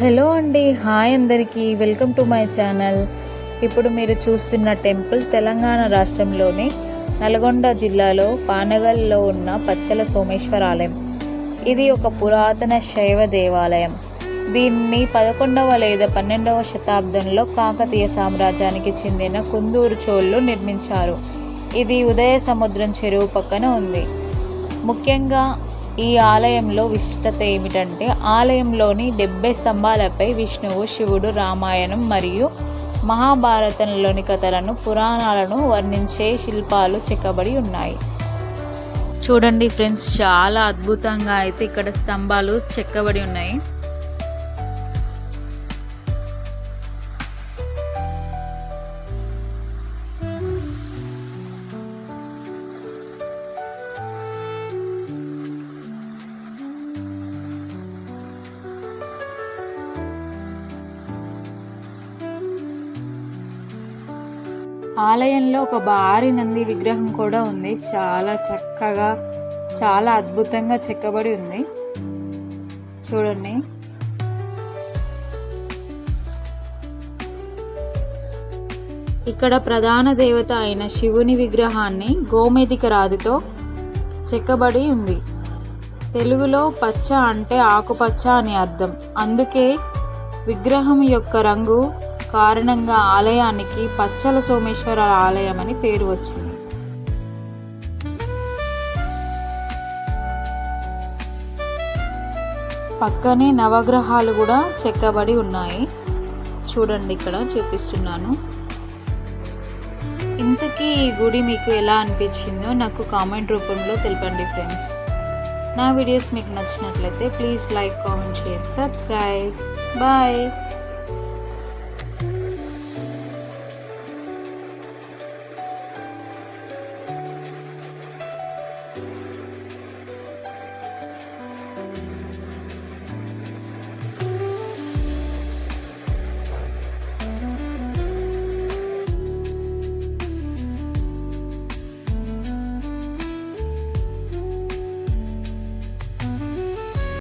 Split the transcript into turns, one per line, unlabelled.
Hello అండి hi అందరికీ. Welcome to my channel. ఇప్పుడు మీరు చూస్తున్న టెంపుల్ తెలంగాణ రాష్ట్రంలోని నల్గొండ జిల్లాలో పానగల్లో ఉన్న పచ్చల సోమేశ్వర ఆలయం. ఇది ఒక పురాతన శైవ దేవాలయం. దీన్ని పదకొండవ లేదా పన్నెండవ శతాబ్దంలో కాకతీయ సామ్రాజ్యానికి చెందిన కుందూరు చోళ్ళు నిర్మించారు. ఇది ఉదయ సముద్రం చెరువు పక్కన ఉంది. ముఖ్యంగా ఈ ఆలయంలో విశిష్టత ఏమిటంటే ఆలయంలోని డెబ్బై స్తంభాలపై విష్ణువు శివుడు రామాయణం మరియు మహాభారతంలోని కథలను పురాణాలను వర్ణించే శిల్పాలు చెక్కబడి ఉన్నాయి. చూడండి ఫ్రెండ్స్ చాలా అద్భుతంగా అయితే ఇక్కడ స్తంభాలు చెక్కబడి ఉన్నాయి. ఆలయంలో ఒక భారీ నంది విగ్రహం కూడా ఉంది. చాలా చక్కగా చాలా అద్భుతంగా చెక్కబడి ఉంది. చూడండి. ఇక్కడ ప్రధాన దేవత అయిన శివుని విగ్రహాన్ని గోమేదిక రాతితో చెక్కబడి ఉంది. తెలుగులో పచ్చ అంటే ఆకుపచ్చ అని అర్థం. అందుకే విగ్రహం యొక్క రంగు కారణంగా ఆలయానికి పచ్చల సోమేశ్వర ఆలయం అని పేరు వచ్చింది. పక్కనే నవగ్రహాలు కూడా చెక్కబడి ఉన్నాయి. చూడండి ఇక్కడ చూపిస్తున్నాను. ఇంతకీ ఈ గుడి మీకు ఎలా అనిపించిందో నాకు కామెంట్ రూపంలో తెలపండి ఫ్రెండ్స్. నా వీడియోస్ మీకు నచ్చినట్లయితే please like comment share subscribe. Bye.